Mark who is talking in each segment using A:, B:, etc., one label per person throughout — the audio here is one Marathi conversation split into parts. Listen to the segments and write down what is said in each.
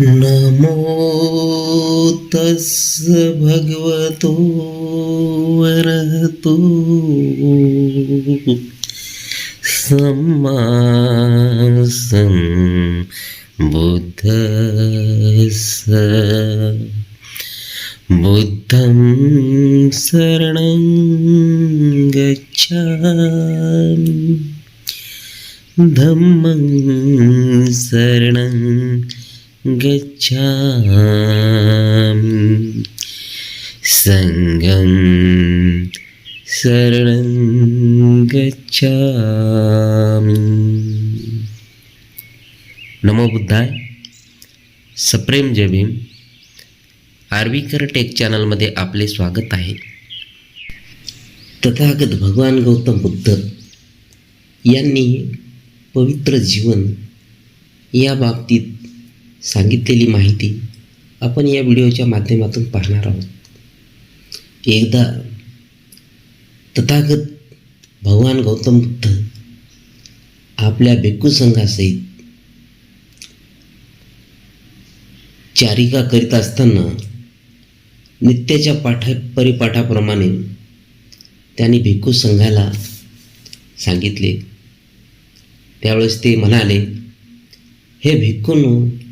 A: नमो तस् भगवतो वरतो। सम्मा बुद्धस्य। बुद्धं शरणं गच्छामि। धम्मं शरणं गच्छामि सङ्गं शरणं गच्छामि। नमो बुद्धाय। सप्रेम जय भीम। आर्वीकर टेक चॅनलमध्ये आपले स्वागत आहे. तथागत भगवान गौतम बुद्ध यांनी पवित्र जीवन या बाबतीत सांगितलेली माहिती आपण या व्हिडिओच्या माध्यमातून पाहणार आहोत. एकदा तथागत भगवान गौतम बुद्ध आपल्या भिक्खू संघासहित चारिका करीत असताना नित्याच्या पाठा परिपाठाप्रमाणे त्यांनी भिक्खू संघाला सांगितले. त्यावेळेस ते म्हणाले हे भिक्खूंनो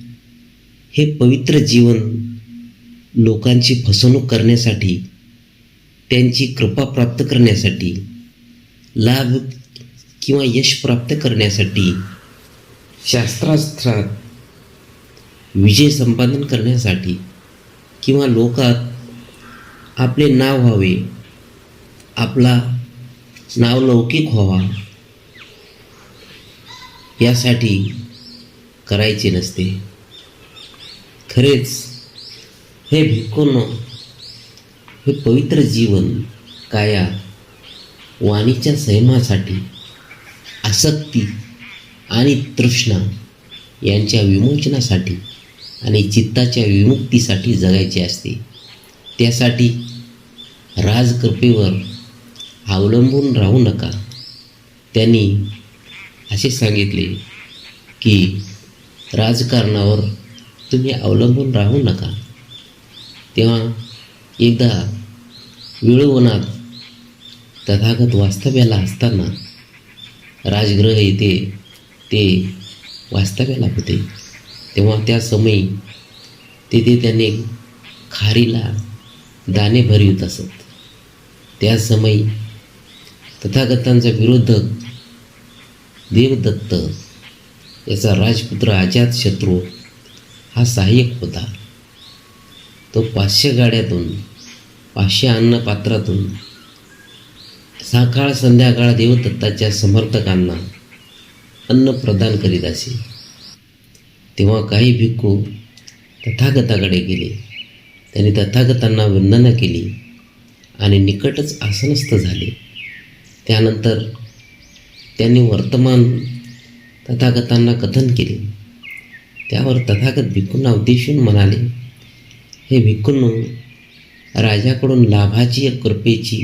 A: हे पवित्र जीवन लोकांची फसवणूक करण्यासाठी त्यांची कृपा प्राप्त करण्यासाठी लाभ किंवा यश प्राप्त करण्यासाठी शास्त्रास्त्रात विजय संपादन करण्यासाठी किंवा लोकात आपले नाव व्हावे आपला नावलौकिक व्हावा यासाठी करायचे नसते. खरेच हे भिक्खूंनो हे पवित्र जीवन काया वाणीच्या संयमासाठी आसक्ती आणि तृष्णा यांच्या विमोचनासाठी आणि चित्ताच्या विमुक्तीसाठी जगायचे असते. त्यासाठी राजकृपेवर अवलंबून राहू नका. त्यांनी असे सांगितले की राजकारणावर तुम्ही अवलंबून राहू नका. तेव्हा एकदा विळवनात तथागत वास्तव्याला असताना राजगृह येथे ते वास्तव्याला होते. तेव्हा त्या समयी तेथे त्याने खारीला दाणे भरवित असत. त्या समयी तथागतांचा विरोधक देवदत्त याचा राजपुत्र अजात शत्रू हा सहाय्यक होता. तो पाचशे गाड्यातून पाचशे अन्नपात्रातून सकाळ संध्याकाळ देवदत्ताच्या समर्थकांना अन्न प्रदान करीत असे. तेव्हा काही भिक्खू तथागताकडे गेले. त्यांनी तथागतांना वंदना केली आणि निकटच आसनस्थ झाले. त्यानंतर त्यांनी वर्तमान तथागतांना कथन केले. त्यावर तथागत भिक्खूंना उद्देशून म्हणाले हे भिक्खूंनो राजाकडून लाभाची कृपेची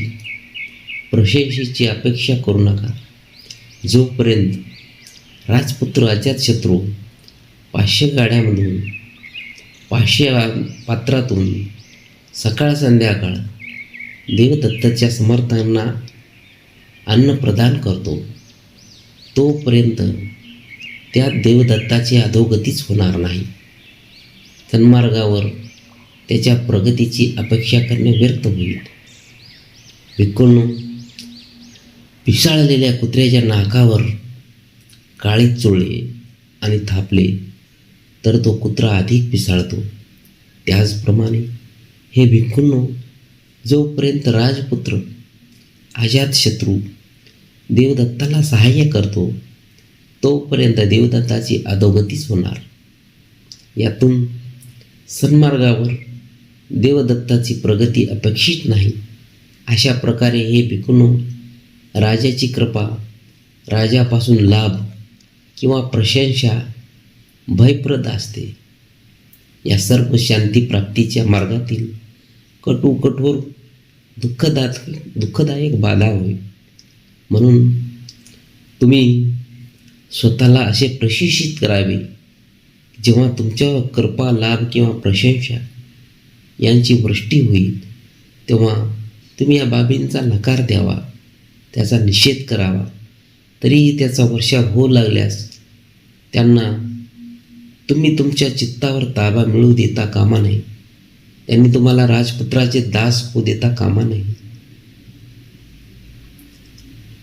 A: प्रशंसेची अपेक्षा करू नका. जोपर्यंत राजपुत्र अजातशत्रू पाचशे गाड्यामधून पाचशे पात्रातून सकाळ संध्याकाळ देवदत्ताच्या समर्थांना अन्न प्रदान करतो तोपर्यंत त्या देवदत्ताची अधोगतीच होणार नाही. सन्मार्गावर त्याच्या प्रगतीची अपेक्षा करणे व्यर्थ होईल. भिक्खूंनो पिसाळलेल्या कुत्र्याच्या नाकावर काळी चोळले आणि थापले तर तो कुत्रा अधिक पिसाळतो. त्याचप्रमाणे हे भिक्खूंनो जोपर्यंत राजपुत्र अजातशत्रू देवदत्ताला सहाय्य करतो तोपर्यंत देवदत्ताची अधोगतीच होणार. यातून सन्मार्गावर देवदत्ताची प्रगती अपेक्षित नाही. अशा प्रकारे हे भिकुनो राजाची कृपा राजापासून लाभ किंवा प्रशंसा भयप्रद असते. या सर्व शांती प्राप्तीच्या मार्गातील कटू कठोर दुःखदात दुःखदायक बाधा होईल म्हणून तुम्ही स्वतःला असे प्रशिक्षित करावे. जेव्हा तुमच्या कृपा लाभ किंवा प्रशंसा यांची वृष्टी होईल तेव्हा तुम्ही या बाबींचा नकार द्यावा. त्याचा निषेध करावा. तरीही त्याचा वर्षा होऊ लागल्यास त्यांना तुम्ही तुमच्या चित्तावर ताबा मिळवू देता कामा नये. त्यांनी तुम्हाला राजपुत्राचे दास होऊ देता कामा नये.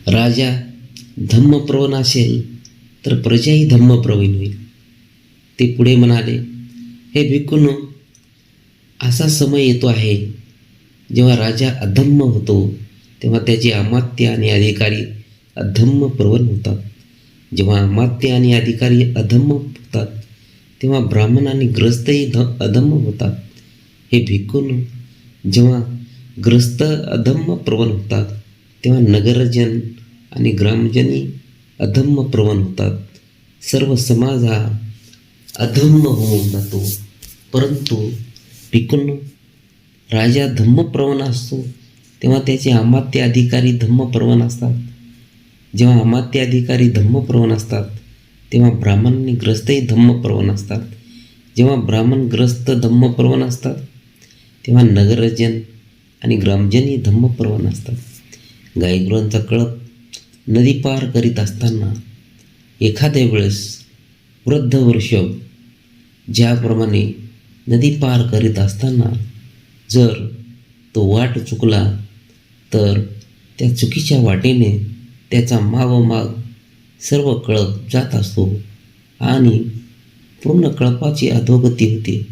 A: राजा धम्मप्रवण असेल तर प्रजाही धम्मप्रवीण होईल. ते पुढे म्हणाले हे भिक्खूंनो असा समय येतो आहे जेव्हा राजा अधम्म होतो तेव्हा त्याचे अमात्य आणि अधिकारी अधम्म प्रवण होतात. जेव्हा अमात्य आणि अधिकारी अधम्म होतात तेव्हा ब्राह्मण आणि ग्रस्तही ध अधम्म होतात. हे भिक्खून जेव्हा ग्रस्त अधम्म प्रवण होतात तेव्हा नगरजन आणि ग्रामजनी अधम्म प्रवण होतात सर्व समाज हा अधम्म होऊन जातो. परंतु टिकून राजा धम्मप्रवण असतो तेव्हा त्याचे अमात्य अधिकारी धम्मप्रवण असतात. जेव्हा अमात्य अधिकारी धम्मप्रवण असतात तेव्हा ब्राह्मण ग्रस्तही धम्मप्रवण असतात. जेव्हा ब्राह्मण ग्रस्त धम्मप्रवण असतात तेव्हा नगरजन आणि ग्रामजनही धम्मप्रवण असतात. गायगुरांचा कळप नदी पार करीत असताना एखाद्या वेळेस वृद्ध वृषभ ज्याप्रमाणे नदी पार करीत असताना जर तो वाट चुकला तर त्या चुकीच्या वाटेने त्याचा मागोमाग सर्व कळप जात असतो आणि पूर्ण कळपाची अधोगती होते.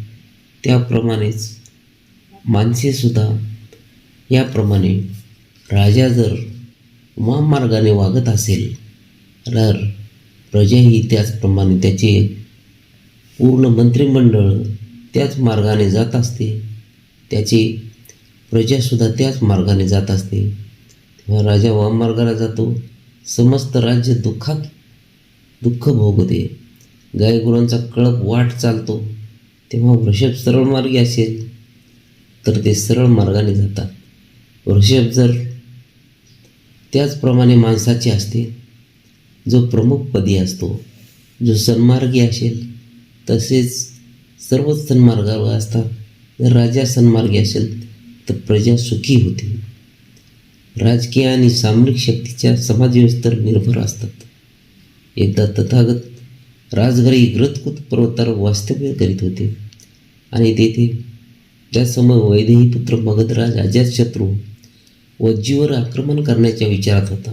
A: त्याप्रमाणेच माणसेसुद्धा याप्रमाणे राजा जर महामार्गाने वागत असेल तर प्रजाही त्याचप्रमाणे त्याचे पूर्ण मंत्रिमंडळ त्याच मार्गाने जात असते. त्याची प्रजासुद्धा त्याच मार्गाने जात असते. तेव्हा राजा वाममार्गाला जातो समस्त राज्य दुःखात दुःख भोगते. गायगुरांचा कळप वाट चालतो. तेव्हा वृषभ सरळ मार्गी असेल तर ते सरळ मार्गाने जातात. वृषभ जर त्याचप्रमाणे माणसाची असते. जो प्रमुख पदी असतो जो सन्मार्गी असेल तसेच सर्वच सन्मार्गावर असतात. जर राजा सन्मार्गी असेल तर प्रजा सुखी होते. राजकीय आणि सामरिक शक्तीच्या समाजव्यवस्थेवर निर्भर असतात. एकदा तथागत राजघरी ग्रतकुत पर्वतावर वास्तव्य करीत होते आणि तेथे त्यासमोर वैदेही पुत्र मगधराज अजातशत्रू वज्जीवर आक्रमण करण्याच्या विचारात होता.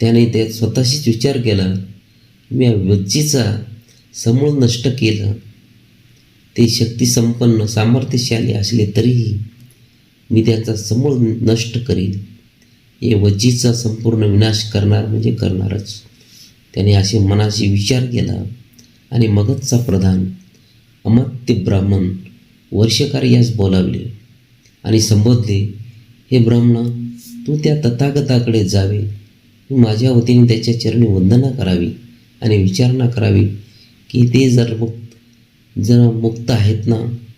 A: त्याने त्यात स्वतःशीच विचार केला मी या वज्जीचा समूळ नष्ट केलं. ते शक्तिसंपन्न सामर्थ्यशाली असले तरीही मी त्याचा समूळ नष्ट करील हे वज्जीचा संपूर्ण विनाश करणार म्हणजे करणारच. त्याने असे मनाशी विचार केला आणि मगधचा प्रधान अमात्य ब्राह्मण वर्षकार्यास बोलावले आणि संबोधले हे ब्राह्मणा तू त्या तथागताकडे जावे. तू माझ्या वतीने त्याच्या चरणी वंदना करावी आणि विचारणा करावी की ते जर मुक्त जर मुक्त आहेत ना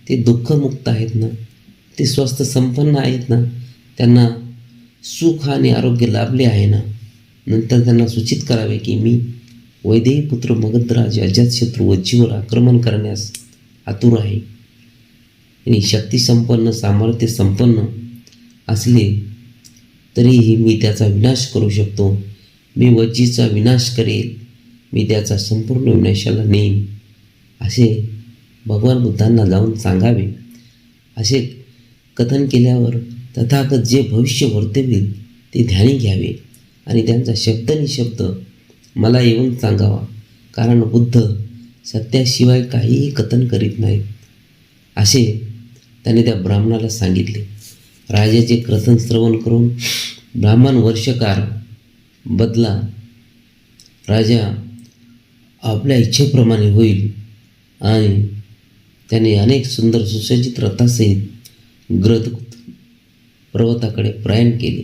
A: ते दुःखमुक्त आहेत ना ते स्वस्थ संपन्न आहेत ना त्यांना सुख आणि आरोग्य लाभले आहे ना नंतर त्यांना सूचित करावे की मी वैदेही पुत्र मगधराज अजातशत्रू वज्जीवर आक्रमण करण्यास आतुर आहे. आणि शक्तिसंपन्न सामर्थ्य संपन्न असले तरीही मी त्याचा विनाश करू शकतो. मी वज्जीचा विनाश करेल. मी त्याचा संपूर्ण विनाशाला नेईन. असे भगवान बुद्धांना जाऊन सांगावे. असे कथन केल्यावर तथागत जे भविष्य वर्तवेल ते ध्यानी घ्यावे आणि त्यांचा शब्द निशब्द मला येऊन सांगावा. कारण बुद्ध सत्याशिवाय काहीही कथन करीत नाहीत. असे त्याने त्या ब्राह्मणाला सांगितले. राजाचे कथन श्रवण करून ब्राह्मण वर्षकार बदला. राजा आपल्या इच्छेप्रमाणे होईल आणि त्याने अनेक सुंदर सुसज्जित रथासहित ग्रथ पर्वताकडे प्रयाण केले.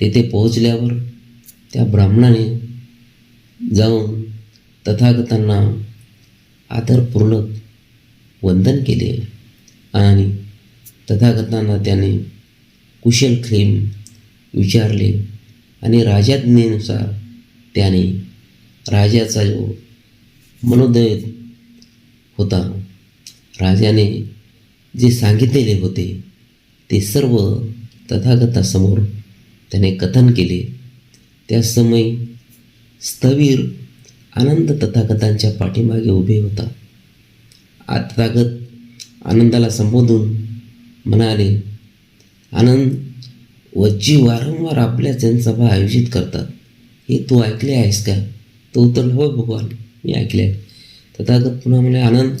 A: तेथे पोहोचल्यावर त्या ब्राह्मणाने जाऊन तथागतांना आदरपूर्वक वंदन केले आणि तथागतांना त्याने कुशल खेम विचारले आणि राजाज्ञेनुसार त्याने राजाचा जो मनोदय होता राजाने जे सांगितलेले होते ते सर्व तथागतासमोर त्याने कथन केले. त्या समय स्थवीर आनंद तथागतांच्या पाठीमागे उभे होता. आ तथागत आनंदाला संबोधून म्हणाले आनंद वज्जी वारंवार आपल्या जनसभा आयोजित करतात हे तू ऐकले आहेस का? तो उत्तर हो भगवान मी ऐकले आहे. तथागत पुन्हा म्हणे आनंद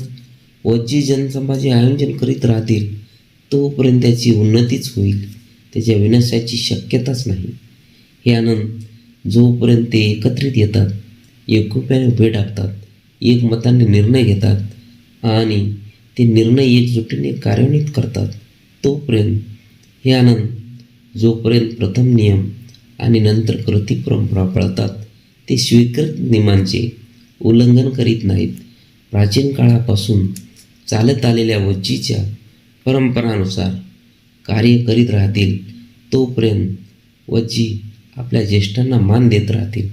A: वज्जी जनसभाचे आयोजन करीत राहतील तोपर्यंत त्याची उन्नतीच होईल. त्याच्या विनाशाची शक्यताच नाही. हे आनंद जोपर्यंत ते एकत्रित येतात एकोप्याने उभे टाकतात एकमताने निर्णय घेतात आणि ते निर्णय एकजुटीने कार्यान्वित करतात तोपर्यंत हे आनंद जोपर्यंत प्रथम नियम आणि नंतर कृती परंपरा पाळतात ते स्वीकृत नियमांचे उल्लंघन करीत नाहीत. प्राचीन काळापासून चालत आलेल्या वज्जीच्या परंपरानुसार कार्य करीत राहतील तोपर्यंत वज्जी आपल्या ज्येष्ठांना मान देत राहतील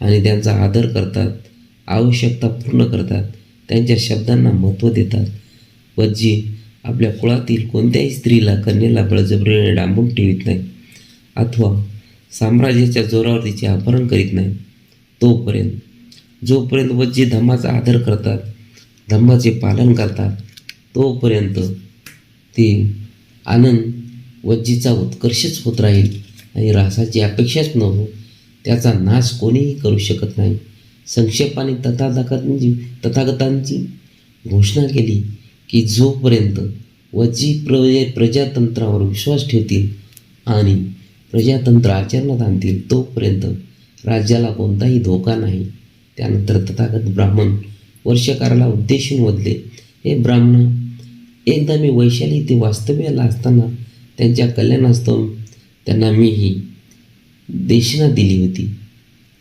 A: आणि त्यांचा आदर करतात आवश्यकता पूर्ण करतात त्यांच्या शब्दांना महत्त्व देतात. वज्जी आपल्या कुळातील कोणत्याही स्त्रीला कन्येला बळजबरीने डांबून ठेवीत नाही अथवा साम्राज्याच्या जोरावर तिचे अपहरण करीत नाही. तोपर्यंत जोपर्यंत वज्जी धम्माचा आदर करतात धम्माचे पालन करतात तोपर्यंत ते आनंद वज्जीचा उत्कर्षच होत राहील आणि रासाची अपेक्षाच न हो त्याचा नाश कोणीही करू शकत नाही. संक्षेपाने तथागतांची तथागतांची घोषणा केली की जोपर्यंत वज्जी प्रजे प्रजातंत्रावर विश्वास ठेवतील आणि प्रजातंत्र आचरणात आणतील तोपर्यंत राज्याला कोणताही धोका नाही. त्यानंतर तथागत ब्राह्मण वर्षकाराला उद्देशून वदले हे ब्राह्मण एकदा मी वैशाली ते वास्तव्याला असताना त्यांच्या कल्याणास्तव त्यांना मी ही देशना दिली होती.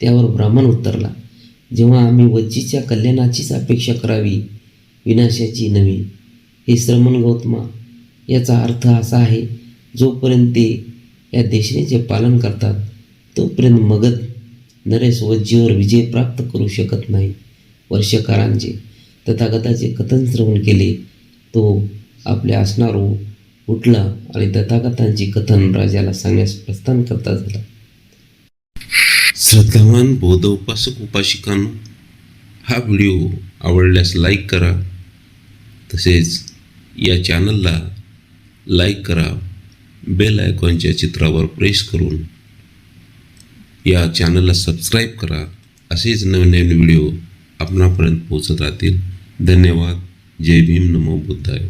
A: त्यावर ब्राह्मण उत्तरला जेव्हा आम्ही वज्जीच्या कल्याणाचीच अपेक्षा करावी विनाशाची नव्हे. हे श्रमण गौतमा याचा अर्थ असा आहे जोपर्यंत ते या देशनेचे पालन करतात तोपर्यंत मगध नरेश वज्जीवर विजय प्राप्त करू शकत नाही. वर्षकारांचे तथागताचे कथन श्रवण केले तो आपल्या असणारो उठला आणि तथागतांचे कथन राजाला सांगण्यास प्रस्थान करता झाला.
B: श्रद्धावान बौद्ध उपासक उपासिकांनो हा व्हिडिओ आवडल्यास लाईक करा तसेच या चॅनलला लाईक करा बेल आयकॉनच्या चित्रावर प्रेस करून या चॅनलला सबस्क्राईब करा. असेच नवीन नवीन व्हिडिओ आपणापर्यंत पोहोचत राहतील. धन्यवाद. जय भीम. नमो बुद्धाय.